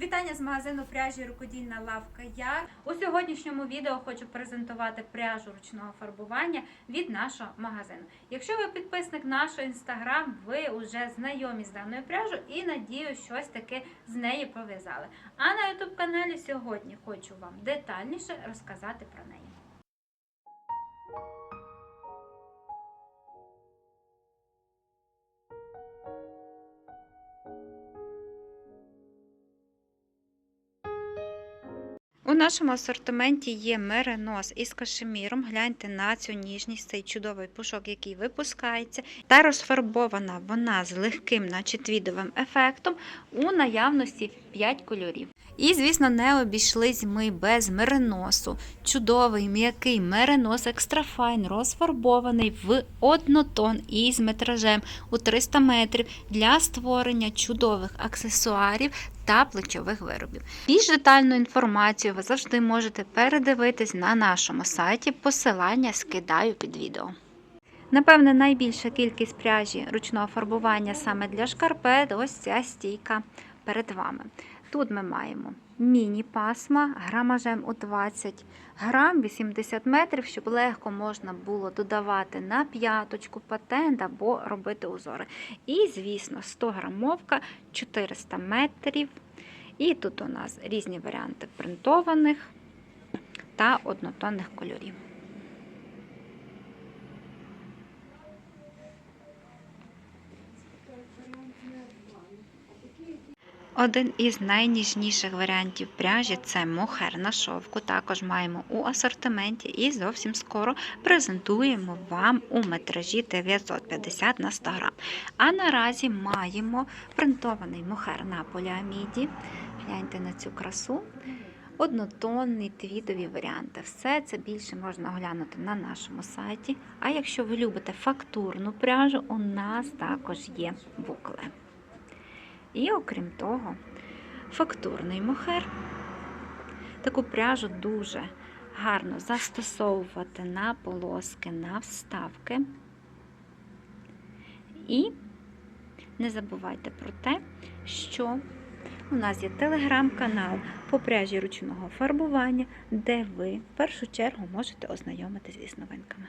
Вітання з магазину пряжі рукодільна лавка Яр. У сьогоднішньому відео хочу презентувати пряжу ручного фарбування від нашого магазину. Якщо ви підписник нашого інстаграм, ви вже знайомі з даною пряжою і надію, щось таке з неї пов'язали. А на ютуб каналі сьогодні хочу вам детальніше розказати про неї. У нашому асортименті є меренос із кашеміром. Гляньте на цю ніжність, цей чудовий пушок, який випускається, та розфарбована вона з легким, наче твідовим ефектом у наявності 5 кольорів. І, звісно, не обійшлись ми без мереносу. Чудовий м'який меренос екстрафайн розфарбований в однотон із метражем у 300 метрів для створення чудових аксесуарів та плечових виробів. Більш детальну інформацію ви завжди можете передивитись на нашому сайті. Посилання скидаю під відео. Напевне, найбільша кількість пряжі ручного фарбування саме для шкарпет ось ця стійка перед вами. Тут ми маємо міні-пасма грамажем у 20 грам 80 метрів, щоб легко можна було додавати на п'яточку патент або робити узори. І, звісно, 100 грамовка 400 метрів. І тут у нас різні варіанти принтованих та однотонних кольорів. Один із найніжніших варіантів пряжі це мохер на шовку. Також маємо у асортименті і зовсім скоро презентуємо вам у метражі 950 на 100 грам. А наразі маємо принтований мохер на поліаміді. Гляньте на цю красу. Однотонні твідові варіанти. Все це більше можна оглянути на нашому сайті. А якщо ви любите фактурну пряжу, у нас також є букли. І окрім того, фактурний мохер. Таку пряжу дуже гарно застосовувати на полоски, на вставки. І не забувайте про те, що у нас є телеграм-канал по пряжі ручного фарбування, де ви в першу чергу можете ознайомитись із новинками.